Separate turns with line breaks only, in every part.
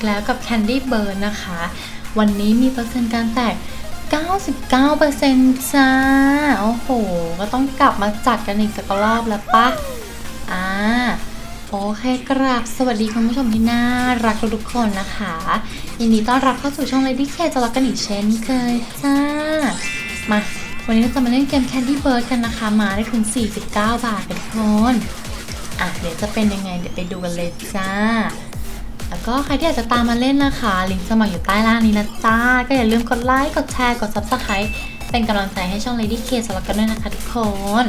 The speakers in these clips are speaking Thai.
กแล้วกับ Candy Bird นะคะ วันนี้มีเปอร์เซ็นต์การแตก 99%จ้า โอ้โห ก็ต้องกลับมาจัดกันอีกสักรอบแล้วปะอ่าโอเคกราบสวัสดีคุณผู้ชมที่น่ารักทุกคนนะคะยินดีต้อนรับเข้าสู่ช่อง Lady K จะรักกันอีกเช่นเคยจ้า มา วันนี้เราจะมาเล่นเกม Candy Bird กันนะคะ มาได้ทุน49 บาทกันทุกคนอะ เดี๋ยวจะเป็นยังไง เดี๋ยวไปดูกันเลยจ้า ก็ใครที่อยากจะตามมาเล่นนะคะ ลิงก์สมัครอยู่ใต้ล่างนี้นะจ้า ก็อย่าลืมกดไลค์ กดแชร์ กด Subscribe เป็นกำลังใจให้ช่อง Lady K สำหรับกันด้วยนะคะทุกคน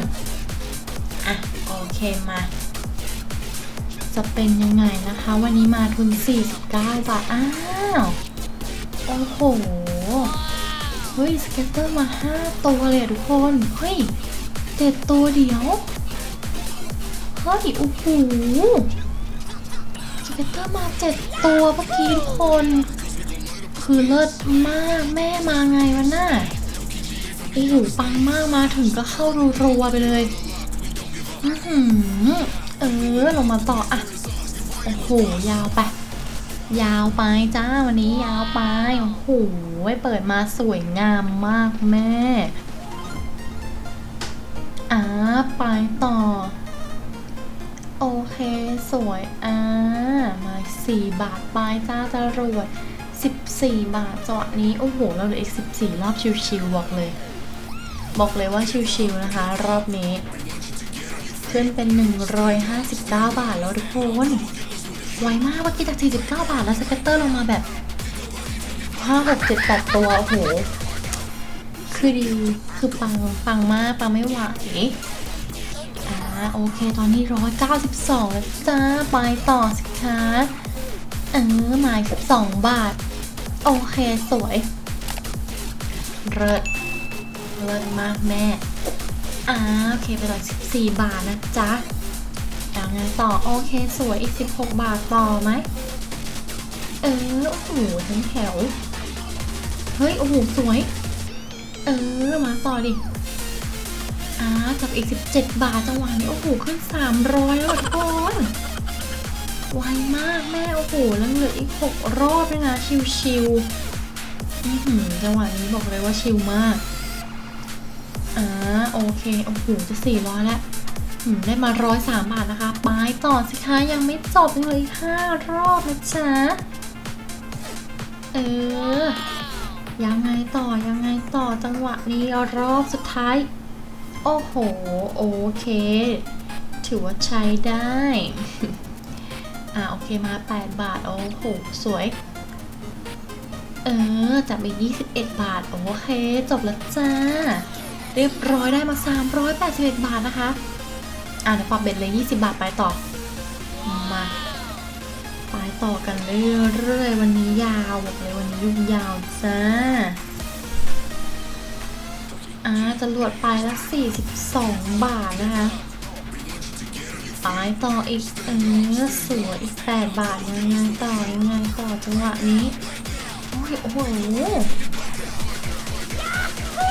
อะ โอเคมา จะเป็นยังไงนะคะ วันนี้มาทุน 49 บาท อ้าว โอ้โห เฮ้ย สเก็ตเตอร์มา 5 ตัวเลยทุกคน เฮ้ยเจ็ดตัวเดียว เฮ้ย โอ้โห เก็ตเตอร์มาเจ็ดตัวเมื่อกี้ทุกคน คือเลิศมากแม่มาไงวะน่ะโอ้โหปังมากมาถึงก็เข้ารัวไปเลยอือเออลงมาต่ออะโอ้โหยาวไปยาวไปจ้าวันนี้ยาวไปโอ้โหเปิดมาสวยงามมากแม่อ่าไปต่อ โอเค สวยอ่า มาสี่บาทปลายจ้าจรวด 14 บาทจาะนี้ โอ้โห เราเหลืออีก 14 รอบชิวๆบอกเลย บอกเลยว่าชิวๆนะคะ รอบนี้ ขึ้นเป็น 159 บาทแล้วทุกคนไวมากเมื่อกี้จาก 49 บาทแล้วสเก็ตเตอร์ลงมาแบบ5 6 7 8 ตัว โอ้โห คือดี คือปัง ปังมาก ปังไม่ไหวอ่าโอเค ตอนนี้ร้อยเก้าสิบสองแล้วจ้า ไปต่อสิคะ เออมาอีกสองบาท โอเคสวย เลิศเลิศมากแม่อ่าโอเคไปต่อสิบสี่บาทนะจ๊ะเอาไงต่อโอเคสวยอีกสิบหกบาทต่อไหมเออโอ้โหทั้งแถว เฮ้ย โอ้โห สวย เออ มาต่อดิอ่ากับอีก 17 บาทจังหวะนี้ โอ้โห ขึ้น 300 แล้วทุกคน ไวมากแม่โอ้โหแล้วเหลืออีก6รอบด้วยนะชิวๆจังหวะนี้บอกเลยว่าชิลมากอ่าโอเคโอ้โหจะ400แล้วหืมได้มา103บาทนะคะไปต่อสิคะยังไม่จบยังเลยอีก5รอบนะจ๊ะเออ ยังไงต่อยังไงต่อจังหวะนี้รอบสุดท้าย โอ้โห โอเค ถือว่าใช้ได้ อ่าโอเคมา 8 บาท โอ้โห สวย เออ จับอีก 21 บาท โอเค จบแล้วจ้า เรียบร้อยได้มา 381 บาทนะคะ อ่าเดี๋ยวปรับเบ็ดเลย 20 บาทไปต่อ มาไปต่อกันเรื่อยๆ วันนี้ยาวบอกเลยวันนี้ยุ่งยาวจ้าอ่าจรวดไปละ 42 บาทนะคะ ไปต่ออีกเออสวยอีก8บาทยังไงต่อยังไงต่อจังหวะนี้ โอ้ยโอ้โห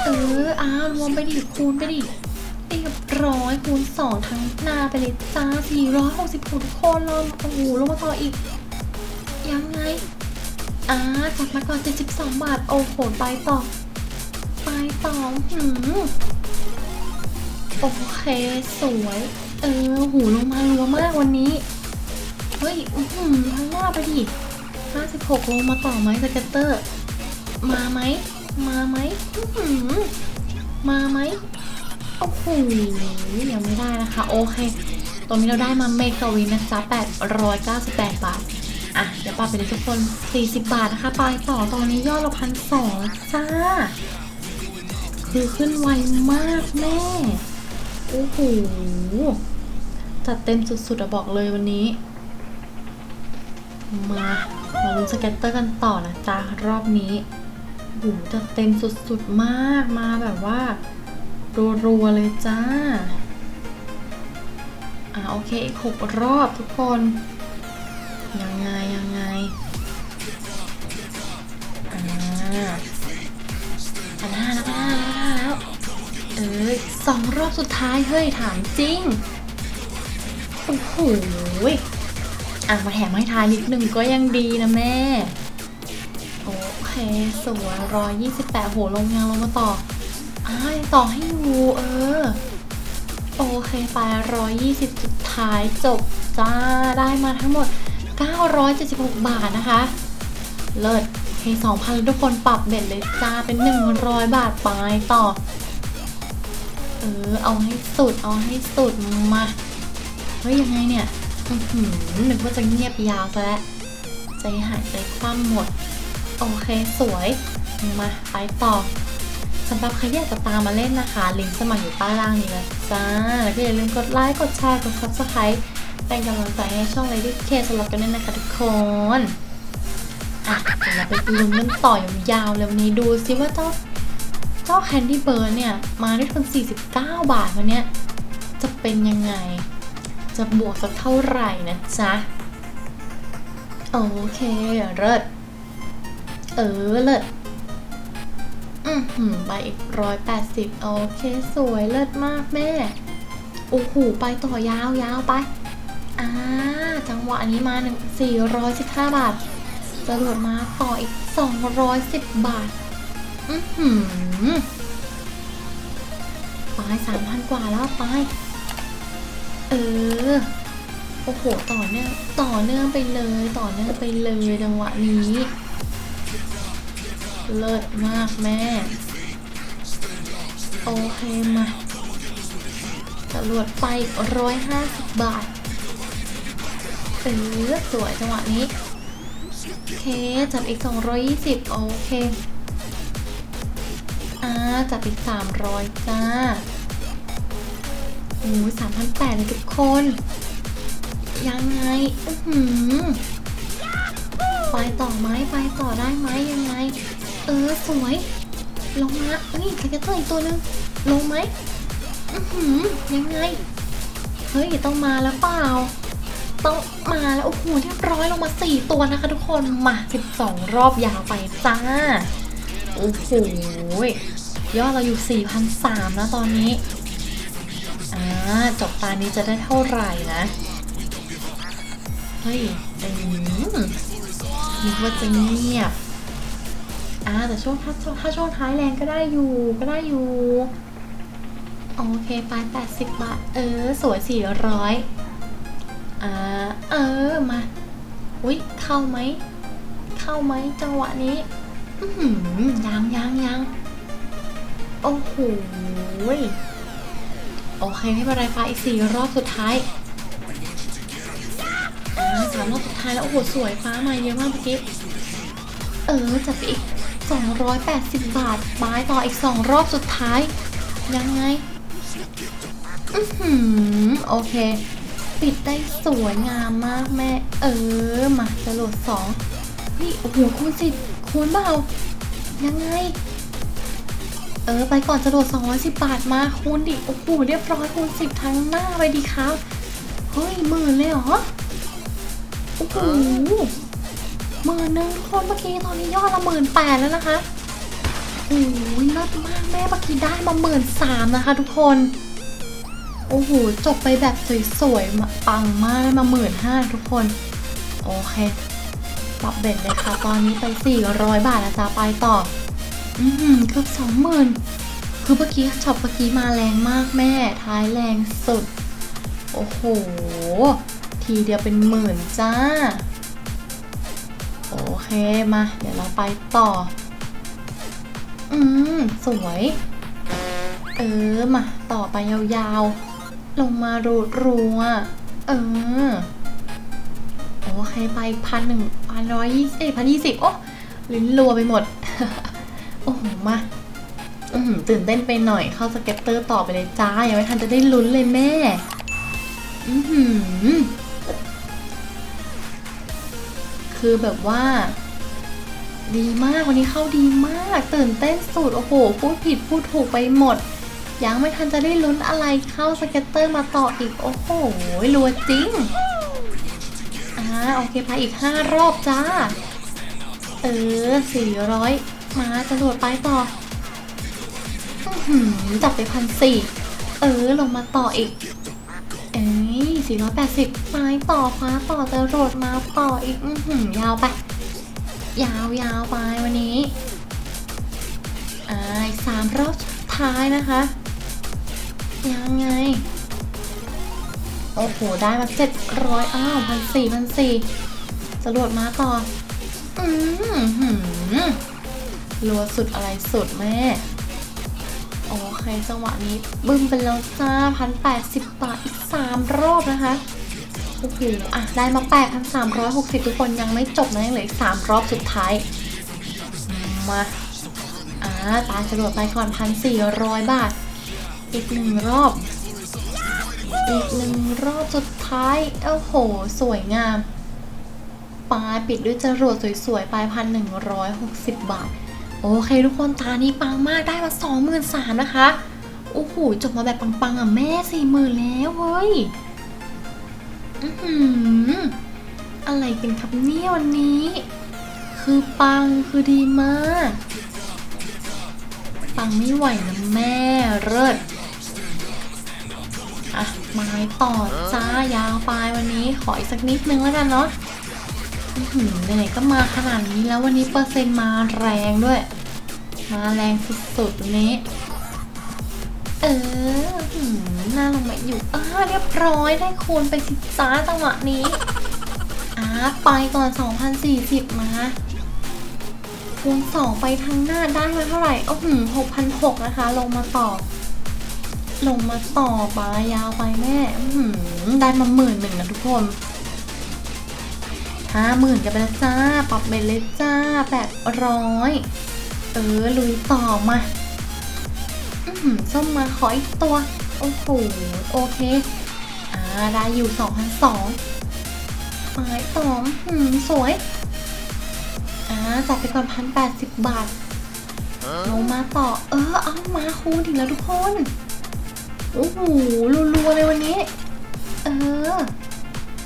เอออารวมไปดิคูณไปดิเรียบร้อยคูณ2ทั้งหน้าไปเลยจ้า460ทุกคนเลยโอ้โหลงมาต่ออีก ยังไงอ่าจัดมาก่อน72บาทโอ้โหไปต่อ ไปต่อหืมโอเคสวย เออหูลงมารัวมากวันนี้ เฮ้ยอือหือทั้งหน้าไปดิ56ลงมาต่อไหมสเก็ตเตอร์ มาไหม มาไหมอื้อหือมาไหมโอ้โหยังไม่ได้นะคะ โอเคตรงนี้เราได้มาเมกะวินนะจ๊ะ898 บาท อะ เดี๋ยวปาไปเลยทุกคน 40 บาทนะคะไปต่อตอนนี้ยอดเราพันสองจ้า คือขึ้นไวมากแม่ โอ้โห จัดเต็มสุดๆอะบอกเลยวันนี้ มา มาลุ้นสเก็ตเตอร์กันต่อนะจ๊ะรอบนี้โอ้โหจัดเต็มสุดๆมากมาแบบว่ารัวๆเลยจ้า อะโอเคอีกหกรอบทุกคน ยังไงยังไงอ่าอันห้าแล้วอันห้าแล้วเออสองรอบสุดท้ายเฮ้ยถามจริง อ้โหอะมาแถมให้ทายนิดนึงก็ยังดีนะแม่ โอเคสวยร้อยยี่สิบแปดโหลงยางลงมาต่ออ้าต่อให้อยู่เออ โอเคไปร้อยยี่สิบสุดท้ายจบจ้าได้มาทั้งหมด 976 บาทนะคะ เลิศเค2,000ทุกคนปรับเบ็ดเลยจ้าเป็น 100 บาทไปต่อ เออ เอาให้สุดเอาให้สุดมา เฮ้ยยังไงเนี่ยหือนึกว่าจะเงียบยาวซะแล้วใจหายใจคว่ำหมด โอเคสวย มาไปต่อสำหรับใครที่อยากจะตามมาเล่นนะคะ ลิงก์สมัครอยู่ใต้ล่างนี้เลยจ้า แล้วก็อย่าลืมกดไลค์ กดแชร์ กด subscribe เป็นกำลังใจให้ช่อง Lady K สำหรับกันด้วยนะคะทุกคนอะเดี๋ยวเราไปลุ้นกันต่อยาวๆเลยวันนี้ดูซิว่าเจ้าเจ้าแคนดี้เบิร์นเนี่ย มาได้ทุน49 บาทวันเนี้ยจะเป็นยังไง จะบวกสักเท่าไหร่นะจ๊ะ โอเคเลิศเออเลิศอือหือไปอีกร้อยแปดสิบโอเคสวยเลิศมากแม่โอ้โหไปต่อยาวยาวไปอ่าจังหวะนี้มาหนึ่งสี่ร้อยสิบห้าบาทจรวดมาต่ออีกสองร้อยสิบบาท อือหือไปสามพันกว่าแล้วไป เออ โอ้โห ต่อเนื่อง ต่อเนื่องไปเลย ต่อเนื่องไปเลยจังหวะนี้ เลิศมากแม่ โอเคมาจรวดไปร้อยห้าสิบบาท เออ สวยจังหวะนี้ โอเค จับอีก 220 โอเค อ่า จับอีก 300 จ้า โอ้ย3,800เลยทุกคน ยังไง อือหือไปต่อไหมไปต่อได้ไหมยังไง เออสวย ลงมาเอ้ยสเก็ตเตอร์อีกตัวหนึง ลงไหมอือหือยังไง เฮ้ยต้องมาแล้วเปล่า ต้องมาแล้ว โอ้โหเรียบร้อยลงมา4ตัวนะคะทุกคน มา12รอบยาวไปจ้า โอ้โหยอดเราอยู่ 4,003แล้วตอนนี้ จบตานี้จะได้เท่าไหร่นะ เฮ้ยอืมนึกว่าจะเงียบอ่าแต่ช่วงถ้าถ้าช่วงท้ายแรงก็ได้อยู่ก็ได้อยู่ โอเคไป80บาท เออ สวย400อ่าเออ มา อุ๊ยเข้าไหม เข้าไหมจังหวะนี้ อือหือยังยังยังโอ้โห โอเคไม่เป็นไรฟ้าอีกสี่รอบสุดท้ายสามรอบสุดท้ายแล้วโอ้โหสวยฟ้ามาเยอะมากเมื่อกี้เออจัดไปอีก 280 บาทบายต่ออีก 2 รอบสุดท้าย ยังไงอือหือโอเค ปิดได้สวยงามมากแม่ เออ มาจะโหลดสองนี่โอ้โหคูณสิบคูณเปล่ายังไง ออไปก่อนจะโหลด210 บาทมาคูณดิโอ้โหเรียบร้อยคูณสิบทั้งหน้าไปดีครับเฮ้ยหมื่นเลยเหรอโอ้โหหมื่นหนึ่งทุกคนเมื่อกี้ตอนนี้ยอดละหมื่นแปดแล้วนะคะโอ้ยเลิศมากแม่เมื่อกี้ได้มาหมื่นสามนะคะ ทุกคนโอ้โหจบไปแบบสวยๆมาปังมากได้มาหมื่นห้าทุกคน โอเคปรับเบ็ดเลยค่ะตอนนี้ไป 400 บาทนะจ๊ะไปต่อ อือหือเกือบสองหมื่นคือเมื่อกี้ช็อปเมื่อกี้มาแรงมากแม่ ท้ายแรงสุด โอ้โห ทีเดียวเป็นหมื่นจ้า โอเคมา เดี๋ยวเราไปต่อ อืม สวย เออ มา ต่อไปยาวๆ ลงมารูดรัวเออ โอเค ไปพันหนึ่งพันร้อยยี่สิบพันยี่สิบโอ้ลิ้นรัวไปหมด โอ้โหมาอือตื่นเต้นไปหน่อยเข้าสเก็ตเตอร์ต่อไปเลยจ้ายังไม่ทันจะได้ลุ้นเลยแม่อือหือคือแบบว่า ดีมากวันนี้เข้าดีมาก ตื่นเต้นสุดโอ้โหพูดผิดพูดถูกไปหมด ยังไม่ทันจะได้ลุ้นอะไรเข้าสเก็ตเตอร์มาต่ออีก โอ้โหรัวจริงอ่าโอเคพาอีกห้ารอบจ้า เออสี่ร้อย มาจรวดไปต่ออื้อหือจับไปพันสี่เออ ลงมาต่ออีก เอ้ย480ไม้ต่อฟ้าต่อจะโรดมาต่ออีก อือหือยาวไป ยาวยาวไปวันนี้อ่าอีกสามรอบท้ายนะคะ ยังไง โอ้โห ได้มาเจ็ดร้อยอ้าวพันสี่พันสี่จะโรดมาต่อ อืมหืม รัวสุดอะไรสุดแม่ โอเค จังหวะนี้บึ้มไปแล้วจ้าพันแปดสิบบาทอีกสามรอบนะคะโอ้โหอะ ได้มาแปดพันสามร้อยหกสิบทุกคนยังไม่จบนะยังเหลืออีกสามรอบสุดท้าย มาอ่าตาจรวดไปก่อนพันสี่ร้อยบาท อีกหนึ่งรอบ อีกหนึ่งรอบสุดท้ายโอ้โห สวยงามปลายปิดด้วยจรวดสวยๆ ปลายพันหนึ่งร้อยหกสิบบาท โอเคทุกคนตานี้ปังมากได้มาสองหมื่นสามนะคะ โอ้โหจบมาแบบปังๆอะแม่สี่หมื่นแล้วเฮ้ยอืออะไรกันครับเนี่ยวันนี้ คือปังคือดีมาก ปังไม่ไหวนะแม่เลิศอะไม้ต่อจ้ายาวไปวันนี้ขออีกสักนิดนึงแล้วกันเนาะ ไหนๆก็มาขนาดนี้แล้ววันนี้เปอร์เซ็นต์มาแรงด้วย มาแรงสุดๆวันนี้เออหืมน้าลงมาอยู่อ่าเรียบร้อยได้คูณไปสิจ้าจังหวะนี้อ่าไปก่อน 2,040มาคูณ2ไปทางหน้าได้มาเท่าไหร่โอ้โห6,600นะคะ ลงมาต่อ ลงมาต่อไปยาวไปแม่หือได้มาหมื่นหนึ่งนะทุกคน ห้าหมื่นกันไปแล้วจ้าปรับเบนเลยจ้าแปดร้อยเออ ลุยต่อมา อื้อหือส้มมาขออีกตัว โอ้โห โอเค อ่า ได้อยู่2,002หมายต่ออื้อหือสวย อ่า จัดไปก่อนพันแปดสิบบาทลงมาต่อ เออ เอามาคูณถึงแล้วทุกคน โอ้โหรัวๆเลยวันนี้ เออ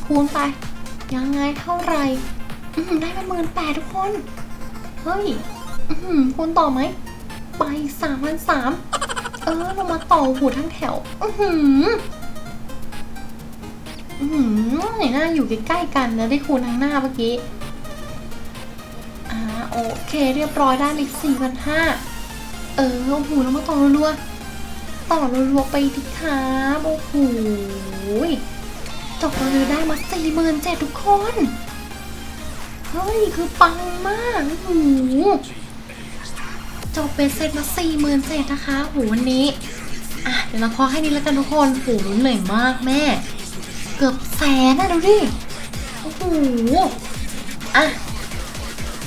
คูณไป ยังไงเท่าไหร่อื้อหือได้มาหมื่นแปดทุกคน เฮ้ยคูณต่อไหม ไปสามพันสามเออเรามาต่อหูทั้งแถว อือหืออือหือไหนหน้าอยู่ใกล้ๆกันแล้วได้คูณทั้งหน้าเมื่อกี้อ่าโอเคเรียบร้อยได้อีกสี่พันห้าเออโอ้โหแล้วมาต่อรัวๆต่อรัวๆไปทีครับโอ้โห จบเราเลยได้มาสี่หมื่นเจ็ดทุกคน เฮ้ย คือปังมากโอ้โหจบเป็นเสร็จมาสี่หมื่นเศษนะคะโหวันนี้อะเดี๋ยวเราพอแค่นี้แล้วกันทุกคนโหเหนื่อยมากแม่ เกือบแสนนะดูดิโอ้โหอะ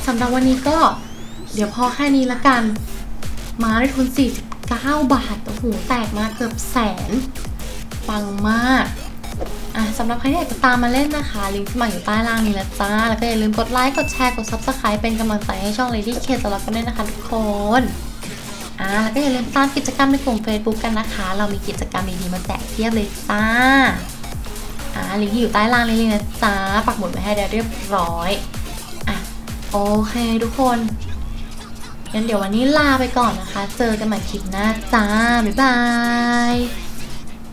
สำหรับวันนี้ก็ เดี๋ยวพอแค่นี้ละกัน มาได้ทุน49 บาท โอ้โห แตกมาเกือบแสน ปังมาก อะสำหรับใครที่อยากจะตามมาเล่นนะคะ ลิงก์ที่มาอยู่ใต้ล่างนี้แล้วจ้า แล้วก็อย่าลืมกดไลค์ กดแชร์ กด subscribe เป็นกำลังใจให้ช่อง Lady K สำหรับกันด้วยนะคะทุกคนอ่าแล้วก็อย่าลืมตามกิจกรรมในกลุ่ม Facebook กันนะคะ เรามีกิจกรรมดีๆมาแจกเพียบเลยจ้าอ่าลิงก์ที่อยู่ใต้ล่างนี้เลยนะจ้าปักหมุดไว้ให้ได้เรียบร้อยอะโอเคทุกคนงั้นเดี๋ยววันนี้ลาไปก่อนนะคะ เจอกันใหม่คลิปหน้าจ้าบ๊ายบาย